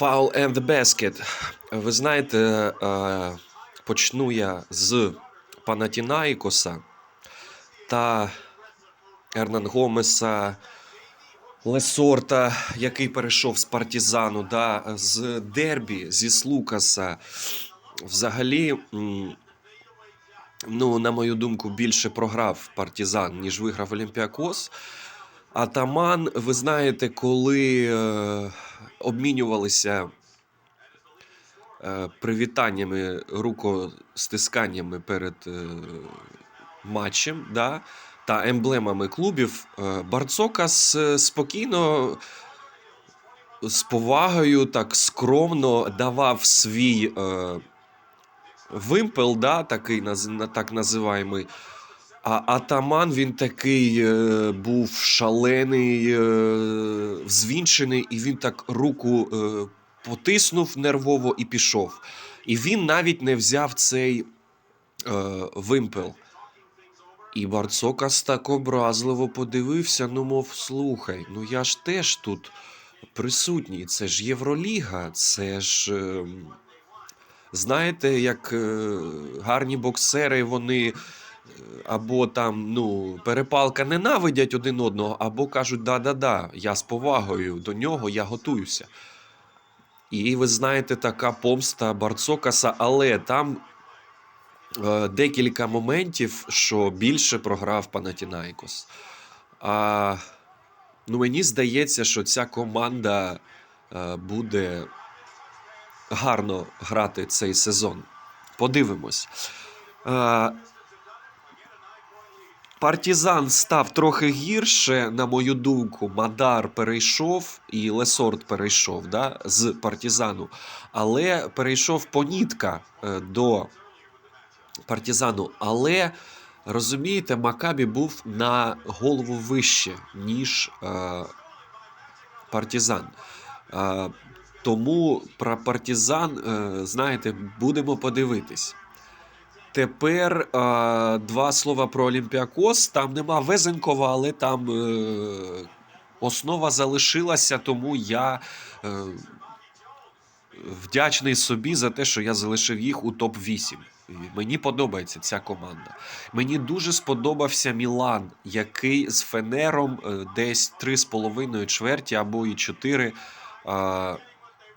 Foul and the Basket. Ви знаєте, е, почну я з Панатінаїкоса та Ернан Гомеса, Лесорта, який перейшов з партізану, да, з Дербі, зі Слукаса. Взагалі, ну, на мою думку, більше програв партізан, ніж виграв Олімпіакос. Атаман, ви знаєте, коли е, обмінювалися е, привітаннями, рукостисканнями перед е, матчем, да, та емблемами клубів, е, Барцокас е, спокійно, з повагою, так скромно давав свій е, вимпел, да, такий так називаємий. А атаман він такий е, був шалений, е, взвінчений, і він так руку е, потиснув нервово і пішов. І він навіть не взяв цей е, вимпел. І Барцокас так образливо подивився, ну, мов, слухай, ну я ж теж тут присутній. Це ж Євроліга, це ж. е, знаєте, як е, гарні боксери, вони або там ну, перепалка ненавидять один одного, або кажуть, да-да-да, я з повагою до нього, я готуюся. І ви знаєте, така помста Барцокаса, але там е, декілька моментів, що більше програв Панатінайкос. А, ну, мені здається, що ця команда е, буде гарно грати цей сезон. Подивимось. Е, Партізан став трохи гірше, на мою думку. Мадар перейшов і Лесорт перейшов да, з партізану. Але перейшов Понітка е, до партізану. Але розумієте, Макабі був на голову вище, ніж е, партізан. Е, тому про партізан, е, знаєте, будемо подивитись. Тепер е, два слова про Олімпіакос. Там нема Везенкова, але там е, основа залишилася, тому я е, вдячний собі за те, що я залишив їх у топ-8. Мені подобається ця команда. Мені дуже сподобався Мілан, який з Фенером е, десь 3,5 чверті або і 4 е,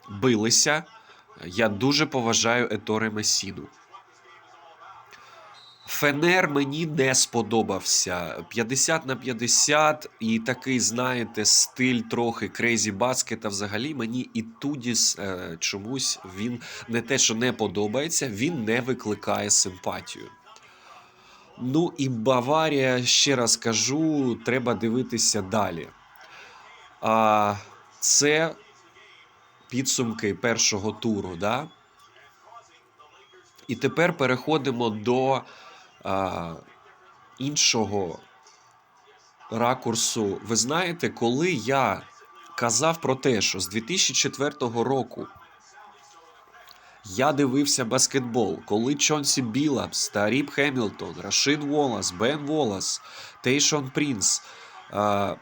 билися. Я дуже поважаю Еторе Месіну. Фенер мені не сподобався. 50 на 50 і такий, знаєте, стиль трохи крейзі баскета. Взагалі мені і Тудіс е, чомусь він не те, що не подобається, він не викликає симпатію. Ну і Баварія, ще раз кажу, треба дивитися далі. А, це підсумки першого туру. Да? І тепер переходимо до а, іншого ракурсу. Ви знаєте, коли я казав про те, що з 2004 року я дивився баскетбол, коли Чонсі Білапс, Таріб Хемілтон, Рашид Волас, Бен Волас, Тейшон Прінс а,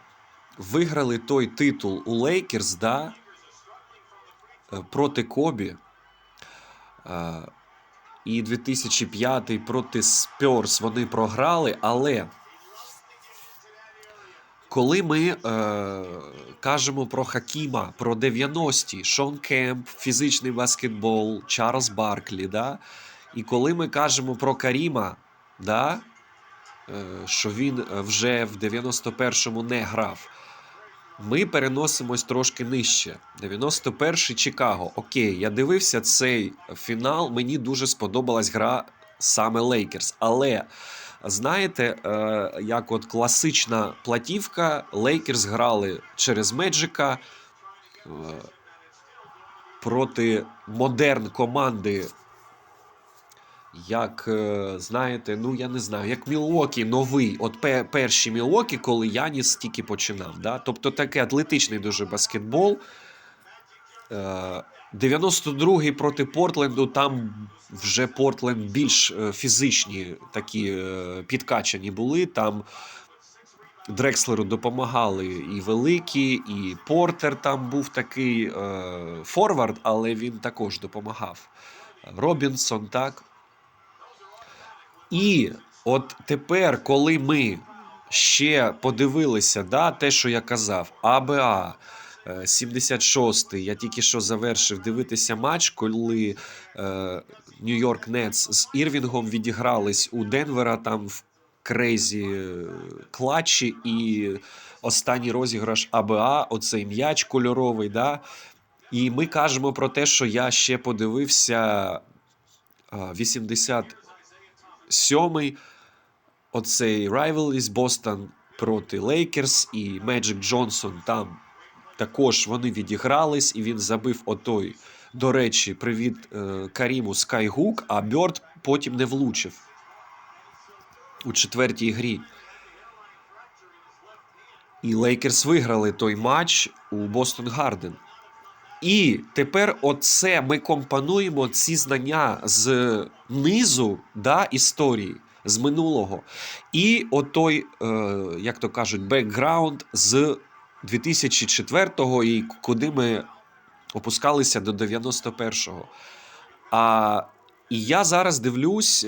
виграли той титул у Лейкерс, да, е, проти Кобі. А, і 2005 проти Спьорс вони програли. Але коли ми е, кажемо про Хакіма, про 90-ті, Шон Кемп, фізичний баскетбол, Чарльз Барклі, да? і коли ми кажемо про Каріма, да? е, що він вже в 91-му не грав. Ми переносимось трошки нижче. 91-й Чикаго. Окей, я дивився цей фінал. Мені дуже сподобалась гра саме Лейкерс. Але знаєте, е, як от класична платівка, Лейкерс грали через Меджика е, проти модерн команди. Як е, знаєте, ну я не знаю, як Мілокі новий, от пе- перші Мілокі, коли Яніс тільки починав. Да? Тобто такий атлетичний дуже баскетбол. Е, 92-й проти Портленду, там вже Портленд більш е, фізичні такі е, підкачані були. Там Дрекслеру допомагали і великі, і Портер там був такий е, форвард, але він також допомагав. Робінсон, так. І от тепер, коли ми ще подивилися, да, те, що я казав, АБА. 76-й, я тільки що завершив дивитися матч, коли Нью-Йорк Нетс з Ірвінгом відігрались у Денвера там в крейзі е, клатчі, і останній розіграш АБА, оцей м'яч кольоровий. Да? І ми кажемо про те, що я ще подивився 87-й оцей Rivalries Бостон проти Лейкерс і Меджик Джонсон там також вони відігрались, і він забив отой. До речі, привіт е, Каріму Скайгук, а Бьорд потім не влучив у четвертій грі. І Лейкерс виграли той матч у Бостон Гарден. І тепер оце ми компонуємо ці знання з низу да, історії, з минулого. І отой, е, як то кажуть, бекграунд з 2004-го, і куди ми опускалися до 91-го. А, І я зараз дивлюсь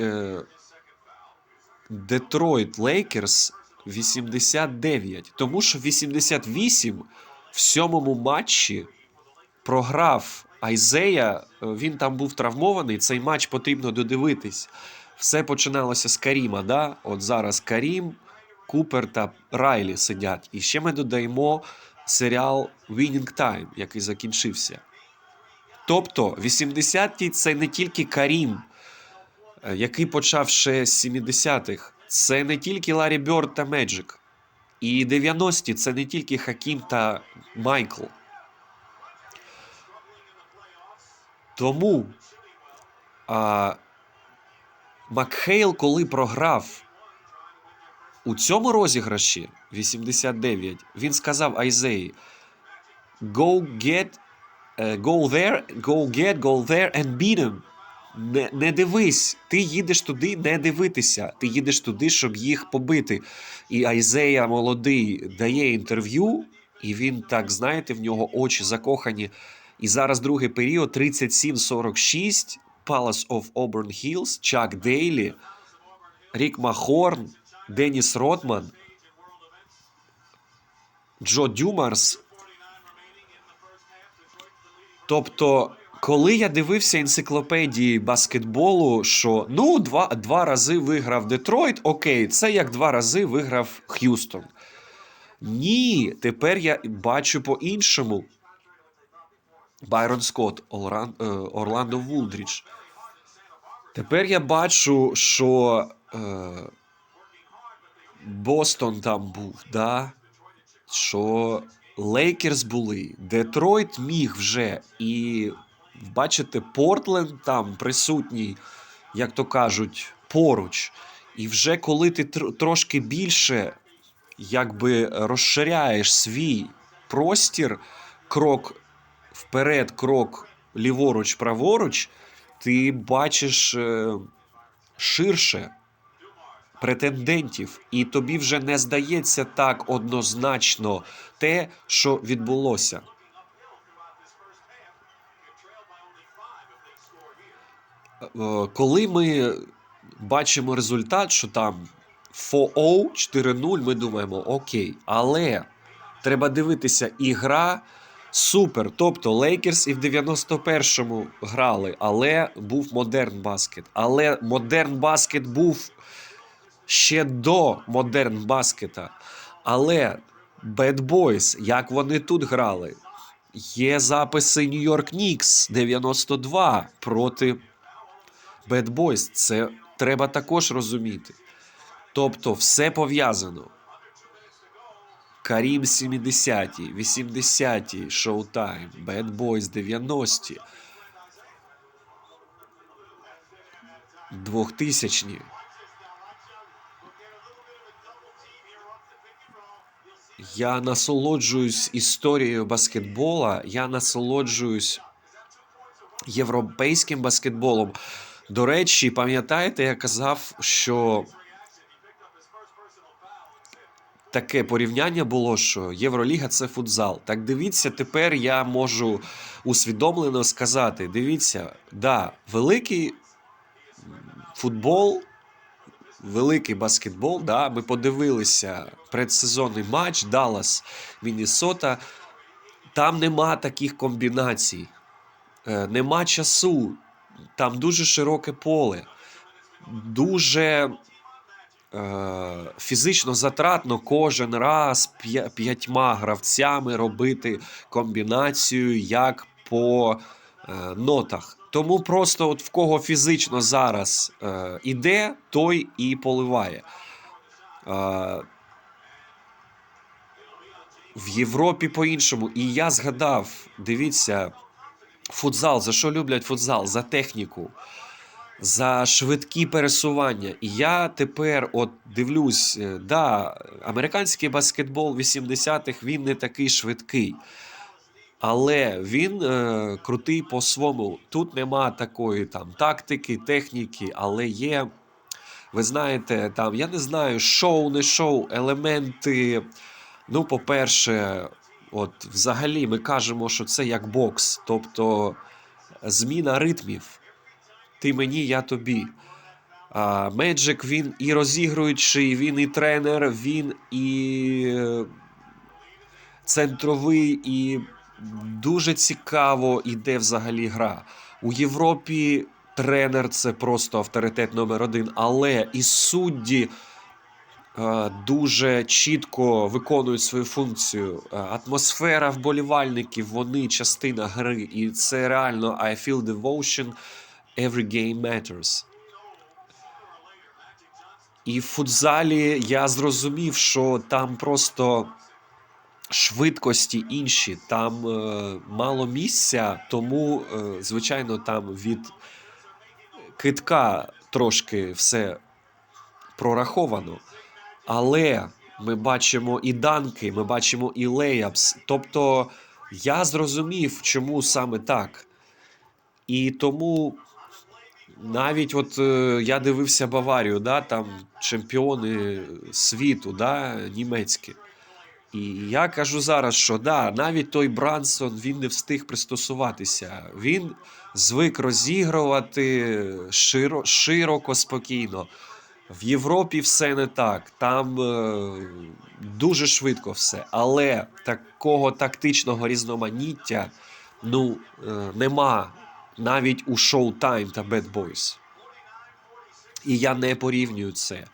Детройт Лейкерс 89. Тому що 88 в сьомому матчі програв Айзея. е, Він там був травмований. Цей матч потрібно додивитись. Все починалося з Каріма. Да? От зараз Карім, Купер та Райлі сидять. І ще ми додаємо серіал Winning Time, який закінчився. Тобто, 80-ті це не тільки Карім, е, який почав ще з 70-х. Це не тільки Ларі Бьорд та Меджик. І 90-ті це не тільки Хакім та Майкл. Тому а, Макхейл, коли програв у цьому розіграші 89, він сказав Айзеї: Go get, е, go there, go get, go there and beat him. Не, не дивись, ти їдеш туди не дивитися. Ти їдеш туди, щоб їх побити. І Айзея молодий дає інтерв'ю, і він так, знаєте, в нього очі закохані. І зараз другий період 37-46, Palace of Auburn Hills, Чак Дейлі, Рік Махорн, Деніс Ротман, Джо Дюмарс. Тобто, коли я дивився енциклопедії баскетболу, що ну, два, два рази виграв Детройт, окей, це як два рази виграв Х'юстон. Ні, тепер я бачу по-іншому. Байрон Скотт, Олран, е, Орландо Вулдріч. Тепер я бачу, що е, Бостон там був, да? що Лейкерс були, Детройт міг вже. І бачите, Портленд там присутній, як то кажуть, поруч. І вже коли ти тр- трошки більше якби розширяєш свій простір, крок вперед, крок ліворуч, праворуч, ти бачиш е, ширше претендентів, і тобі вже не здається так однозначно те, що відбулося. Е, Коли ми бачимо результат, що там 4-0, 4-0, ми думаємо, окей, але треба дивитися, ігра супер. Тобто Лейкерс і в 91-му грали, але був модерн баскет. Але модерн баскет був ще до модерн баскета. Але Bad Boys, як вони тут грали? Є записи York Knicks 92 проти Bad Boys. Це треба також розуміти. Тобто, все пов'язано. Карім 70-ті, 80-ті, Showtime, Bad Boys 90-ті. 2000-ні. Я насолоджуюсь історією баскетбола, я насолоджуюсь європейським баскетболом. До речі, пам'ятаєте, я казав, що таке порівняння було, що Євроліга це футзал. Так дивіться, тепер я можу усвідомлено сказати: дивіться, да, великий футбол, великий баскетбол. Да, ми подивилися предсезонний матч Даллас, Міннесота. Там нема таких комбінацій, Е, нема часу, там дуже широке поле, дуже фізично затратно кожен раз п'ятьма гравцями робити комбінацію як по е, нотах. Тому просто от в кого фізично зараз е, іде, той і поливає. Е, в Європі по-іншому. І я згадав, дивіться, футзал, за що люблять футзал? За техніку, за швидкі пересування. І я тепер от дивлюсь, е, да, американський баскетбол 80-х він не такий швидкий. Але він е, крутий по-своєму. Тут нема такої там тактики, техніки, але є. Ви знаєте, там, я не знаю, шоу, не шоу, елементи. Ну, по-перше, от взагалі ми кажемо, що це як бокс, тобто зміна ритмів. Ти мені, я тобі. А Меджик він і розігруючий, він і тренер, він і е, центровий, і дуже цікаво йде взагалі гра. У Європі тренер це просто авторитет номер один, але і судді е, дуже чітко виконують свою функцію. Е, Атмосфера вболівальників, вони частина гри, і це реально I feel devotion, every game matters. І в футзалі я зрозумів, що там просто швидкості інші, там е, мало місця, тому, е, звичайно, там від китка трошки все прораховано. Але ми бачимо і данки, ми бачимо і лейапс. Тобто я зрозумів, чому саме так. І тому навіть от е, я дивився Баварію, да, там чемпіони світу, да, німецькі. І я кажу зараз, що да, навіть той Брансон він не встиг пристосуватися. Він звик розігрувати широ, широко, спокійно. В Європі все не так. Там е, дуже швидко все. Але такого тактичного різноманіття ну, е, нема навіть у Showtime та Bad Boys. І я не порівнюю це.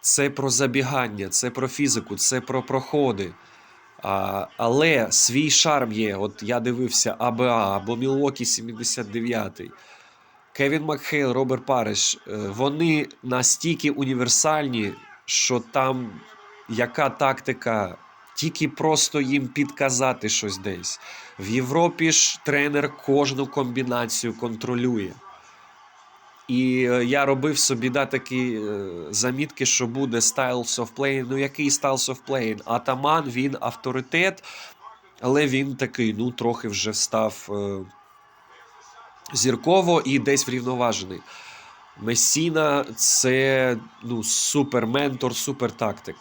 Це про забігання, це про фізику, це про проходи. А, але свій шарм є. От я дивився АБА або Мілокі 79-й. Кевін Макхейл, Роберт Париш. е, Вони настільки універсальні, що там яка тактика, тільки просто їм підказати щось десь. В Європі ж тренер кожну комбінацію контролює. І е, я робив собі да, такі е, замітки, що буде Styles of Playing. Ну, який Styles of Playing? Атаман, він авторитет, але він такий, ну, трохи вже став е, зірково і десь врівноважений. Месіна це ну, супер ментор, супер тактик.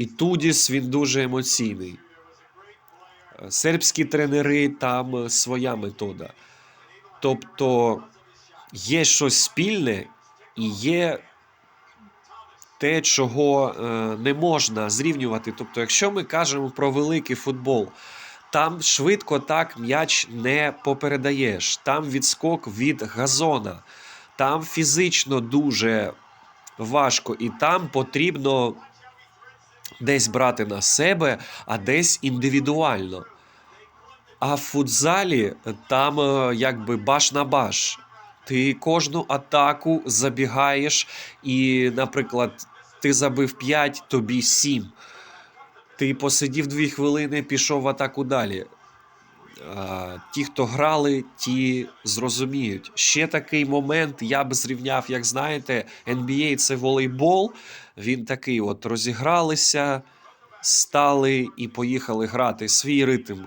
І Тудіс він дуже емоційний. Е, Сербські тренери там е, своя метода. Тобто є щось спільне і є те, чого е, не можна зрівнювати. Тобто, якщо ми кажемо про великий футбол, там швидко так м'яч не попередаєш, там відскок від газона, там фізично дуже важко, і там потрібно десь брати на себе, а десь індивідуально. А в футзалі там е, якби баш на баш. Ти кожну атаку забігаєш, і, наприклад, ти забив 5, тобі 7. Ти посидів 2 хвилини, пішов в атаку далі. А, Ті, хто грали, ті зрозуміють. Ще такий момент я б зрівняв, як знаєте, NBA це волейбол. Він такий: от розігралися, стали і поїхали грати свій ритм.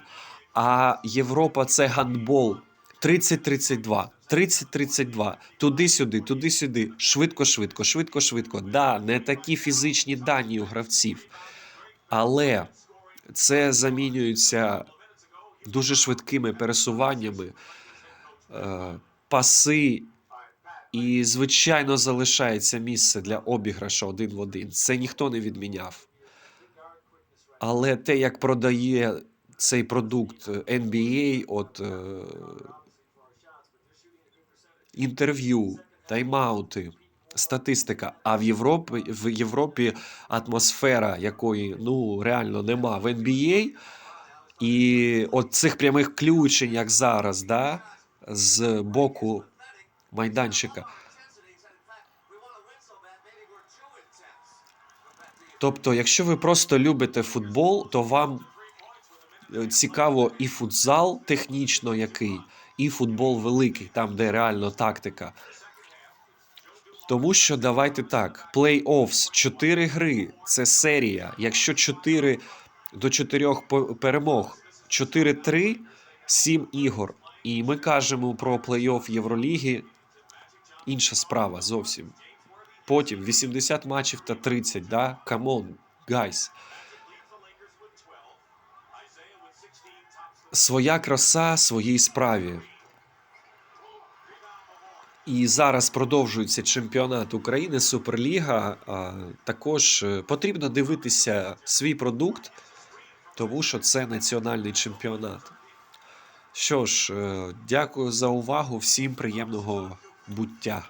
А Європа це гандбол. 30-32, 30-32, туди-сюди, туди-сюди, швидко-швидко, швидко-швидко. Да, не такі фізичні дані у гравців, але це замінюється дуже швидкими пересуваннями, е, паси, і, звичайно, залишається місце для обіграшу один в один. Це ніхто не відміняв. Але те, як продає цей продукт NBA, от е, інтерв'ю, тайм-аути, статистика. А в Європі, в Європі атмосфера, якої ну реально нема в NBA, і от цих прямих включень, як зараз, да, з боку майданчика. Тобто, якщо ви просто любите футбол, то вам е, цікаво і футзал технічно який, і футбол великий, там, де реально тактика. Тому що давайте так: плей-оффс, 4 гри це серія. Якщо 4 до 4 по- перемог, 4-3, 7 ігор. І ми кажемо про плей-офф Євроліги. Інша справа зовсім. Потім 80 матчів та 30, да? Камон, гайс. Своя краса своїй справі. І зараз продовжується чемпіонат України, Суперліга. Також е, потрібно дивитися свій продукт, тому що це національний чемпіонат. Що ж, е, дякую за увагу. Всім приємного буття.